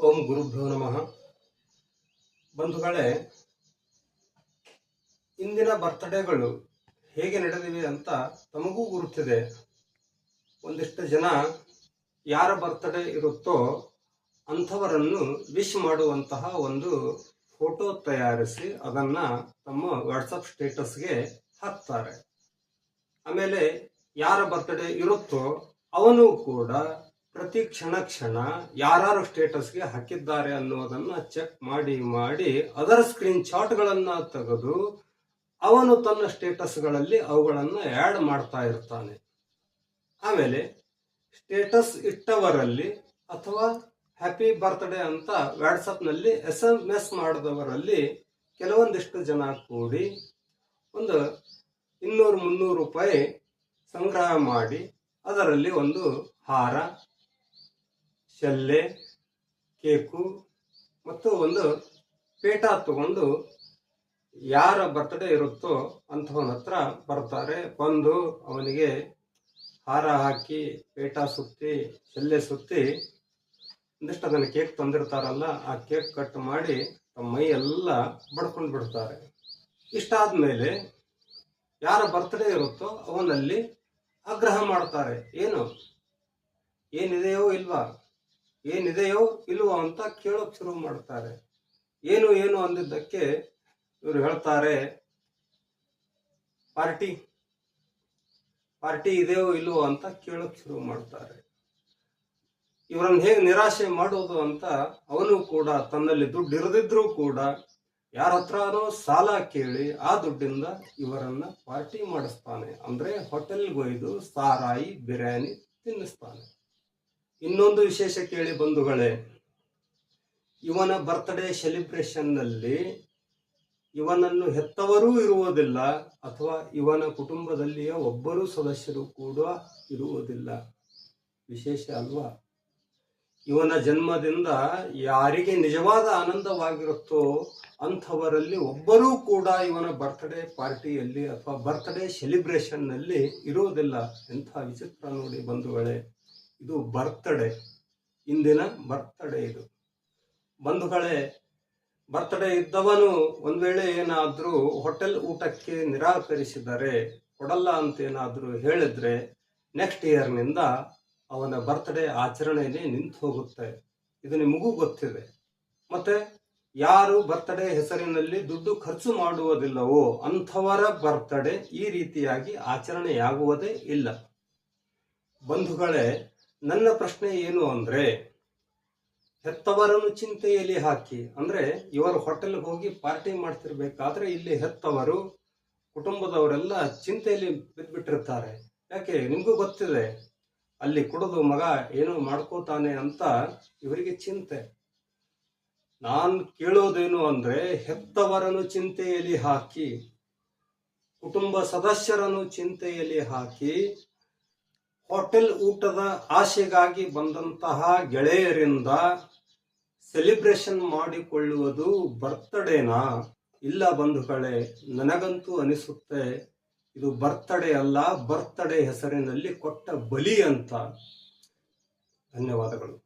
ಓಂ ಗುರುಭ್ಯೋ ನಮಃ. ಬಂಧುಗಳೇ, ಇಂದಿನ ಬರ್ತ್ಡೇಗಳು ಹೇಗೆ ನಡೆದಿವೆ ಅಂತ ತಮಗೂ ಗುರುತಿದೆ. ಒಂದಿಷ್ಟು ಜನ ಯಾರ ಬರ್ತ್ಡೇ ಇರುತ್ತೋ ಅಂಥವರನ್ನು ವಿಶ್ ಮಾಡುವಂತಹ ಒಂದು ಫೋಟೋ ತಯಾರಿಸಿ ಅದನ್ನ ತಮ್ಮ ವಾಟ್ಸಪ್ ಸ್ಟೇಟಸ್ಗೆ ಹಾಕ್ತಾರೆ. ಆಮೇಲೆ ಯಾರ ಬರ್ತ್ಡೇ ಇರುತ್ತೋ ಅವನು ಕೂಡ ಪ್ರತಿ ಕ್ಷಣ ಕ್ಷಣ ಯಾರು ಸ್ಟೇಟಸ್ಗೆ ಹಾಕಿದ್ದಾರೆ ಅನ್ನೋದನ್ನ ಚೆಕ್ ಮಾಡಿ ಮಾಡಿ ಅದರ ಸ್ಕ್ರೀನ್ ಶಾಟ್ಗಳನ್ನ ತೆಗೆದು ಅವನು ತನ್ನ ಸ್ಟೇಟಸ್ಗಳಲ್ಲಿ ಅವುಗಳನ್ನು ಆ್ಯಡ್ ಮಾಡ್ತಾ ಇರ್ತಾನೆ. ಆಮೇಲೆ ಸ್ಟೇಟಸ್ ಇಟ್ಟವರಲ್ಲಿ ಅಥವಾ ಹ್ಯಾಪಿ ಬರ್ತ್ಡೇ ಅಂತ ವಾಟ್ಸಪ್ನಲ್ಲಿ ಎಸ್ ಎಂ ಎಸ್ ಮಾಡಿದವರಲ್ಲಿ ಕೆಲವೊಂದಿಷ್ಟು ಜನ ಕೂಡಿ ಒಂದು ಇನ್ನೂರು ಮುನ್ನೂರು ರೂಪಾಯಿ ಸಂಗ್ರಹ ಮಾಡಿ ಅದರಲ್ಲಿ ಒಂದು ಹಾರ ಶೆಲ್ಲೆ, ಕೇಕು ಮತ್ತು ಒಂದು ಪೇಟ ತಗೊಂಡು ಯಾರ ಬರ್ತ್ಡೇ ಇರುತ್ತೋ ಅಂಥವನ ಹತ್ರ ಬರ್ತಾರೆ ಬಂದು ಅವನಿಗೆ ಹಾರ ಹಾಕಿ, ಪೇಟ ಸುತ್ತಿ, ಶಲ್ಲೆ ಸುತ್ತಿ ಒಂದಿಷ್ಟು ಅದನ್ನು ಕೇಕ್ ತಂದಿರ್ತಾರಲ್ಲ, ಆ ಕೇಕ್ ಕಟ್ ಮಾಡಿ ತಮ್ಮ ಮೈ ಎಲ್ಲ ಬಡ್ಕೊಂಡು ಬಿಡ್ತಾರೆ. ಇಷ್ಟಾದ್ಮೇಲೆ ಯಾರ ಬರ್ತ್ಡೇ ಇರುತ್ತೋ ಅವನಲ್ಲಿ ಆಗ್ರಹ ಮಾಡ್ತಾರೆ. ಏನು? ಏನಿದೆಯೋ ಇಲ್ವಾ? ಏನಿದೆಯೋ ಇಲ್ವೋ ಅಂತ ಕೇಳೋಕ್ ಶುರು ಮಾಡ್ತಾರೆ. ಏನು ಏನು ಅಂದಿದ್ದಕ್ಕೆ ಇವರು ಹೇಳ್ತಾರೆ, ಪಾರ್ಟಿ ಪಾರ್ಟಿ ಇದೆಯೋ ಇಲ್ವೋ ಅಂತ ಕೇಳೋಕ್ ಶುರು ಮಾಡ್ತಾರೆ. ಇವರನ್ನು ಹೇಗೆ ನಿರಾಶೆ ಮಾಡೋದು ಅಂತ ಅವನು ಕೂಡ ತನ್ನಲ್ಲಿ ದುಡ್ಡು ಇರದಿದ್ರೂ ಕೂಡ ಯಾರ ಹತ್ರನೋ ಸಾಲ ಕೇಳಿ ಆ ದುಡ್ಡಿಂದ ಇವರನ್ನ ಪಾರ್ಟಿ ಮಾಡಿಸ್ತಾನೆ. ಅಂದ್ರೆ ಹೋಟೆಲ್ಗೆ ಒಯ್ದು ಸಾರಾಯಿ, ಬಿರಿಯಾನಿ ತಿನ್ನಿಸ್ತಾನೆ. ಇನ್ನೊಂದು ವಿಶೇಷ ಕೇಳಿ ಬಂಧುಗಳೇ, ಇವನ ಬರ್ತ್ಡೇ ಸೆಲಿಬ್ರೇಷನ್ನಲ್ಲಿ ಇವನನ್ನು ಹೆತ್ತವರೂ ಇರುವುದಿಲ್ಲ ಅಥವಾ ಇವನ ಕುಟುಂಬದಲ್ಲಿಯ ಒಬ್ಬರು ಸದಸ್ಯರು ಕೂಡ ಇರುವುದಿಲ್ಲ. ವಿಶೇಷ ಅಲ್ವಾ? ಇವನ ಜನ್ಮದಿಂದ ಯಾರಿಗೆ ನಿಜವಾದ ಆನಂದವಾಗಿರುತ್ತೋ ಅಂಥವರಲ್ಲಿ ಒಬ್ಬರೂ ಕೂಡ ಇವನ ಬರ್ತ್ಡೇ ಪಾರ್ಟಿಯಲ್ಲಿ ಅಥವಾ ಬರ್ತ್ಡೇ ಸೆಲಿಬ್ರೇಷನ್ನಲ್ಲಿ ಇರುವುದಿಲ್ಲ ಎಂಥ ವಿಚಿತ್ರ ನೋಡಿ ಬಂಧುಗಳೇ. ಇದು ಬರ್ತ್ಡೇ. ಇಂದಿನ ಬರ್ತ್ಡೇ ಇದು. ಬಂಧುಗಳೇ, ಬರ್ತ್ಡೇ ಇದ್ದವನು ಒಂದು ವೇಳೆ ಏನಾದರೂ ಹೋಟೆಲ್ ಊಟಕ್ಕೆ ನಿರಾಕರಿಸಿದರೆ, ಕೊಡಲ್ಲ ಅಂತ ಏನಾದರೂ ಹೇಳಿದ್ರೆ ನೆಕ್ಸ್ಟ್ ಇಯರ್ನಿಂದ ಅವನ ಬರ್ತ್ಡೇ ಆಚರಣೆಯಲ್ಲಿ ನಿಂತು ಹೋಗುತ್ತೆ. ಇದು ನಿಮಗೂ ಗೊತ್ತಿದೆ. ಮತ್ತೆ ಯಾರು ಬರ್ತ್ಡೇ ಹೆಸರಿನಲ್ಲಿ ದುಡ್ಡು ಖರ್ಚು ಮಾಡುವುದಿಲ್ಲವೋ ಅಂಥವರ ಬರ್ತ್ಡೇ ಈ ರೀತಿಯಾಗಿ ಆಚರಣೆಯಾಗುವುದೇ ಇಲ್ಲ. ಬಂಧುಗಳೇ ನನ್ನ ಪ್ರಶ್ನೆ ಏನು ಅಂದ್ರೆ, ಹೆತ್ತವರನ್ನು ಚಿಂತೆಯಲ್ಲಿ ಹಾಕಿ, ಅಂದ್ರೆ ಇವರು ಹೋಟೆಲ್ಗೆ ಹೋಗಿ ಪಾರ್ಟಿ ಮಾಡ್ತಿರ್ಬೇಕಾದ್ರೆ ಇಲ್ಲಿ ಹೆತ್ತವರು ಕುಟುಂಬದವರೆಲ್ಲ ಚಿಂತೆಯಲ್ಲಿ ಬಿದ್ದ್ಬಿಟ್ಟಿರ್ತಾರೆ ಯಾಕೆ? ನಿಮಗೂ ಗೊತ್ತಿದೆ, ಅಲ್ಲಿ ಕುಡಿದು ಮಗ ಏನು ಮಾಡ್ಕೋತಾನೆ ಅಂತ ಇವರಿಗೆ ಚಿಂತೆ. ನಾನು ಕೇಳೋದೇನು ಅಂದ್ರೆ, ಹೆತ್ತವರನ್ನು ಚಿಂತೆಯಲ್ಲಿ ಹಾಕಿ, ಕುಟುಂಬ ಸದಸ್ಯರನ್ನು ಚಿಂತೆಯಲ್ಲಿ ಹಾಕಿ ಹೋಟೆಲ್ ಊಟದ ಆಶೆಗಾಗಿ ಬಂದಂತಹ ಗೆಳೆಯರಿಂದ ಸೆಲೆಬ್ರೇಷನ್ ಮಾಡಿಕೊಳ್ಳುವುದು ಬರ್ತ್ಡೇನಾ? ಇಲ್ಲ ಬಂಧುಗಳೇ, ನನಗಂತೂ ಅನಿಸುತ್ತೆ. ಇದು ಬರ್ತಡೇ ಅಲ್ಲ, ಬರ್ತಡೇ ಹೆಸರಿನಲ್ಲಿ ಕೊಟ್ಟ ಬಲಿ ಅಂತ. ಧನ್ಯವಾದಗಳು.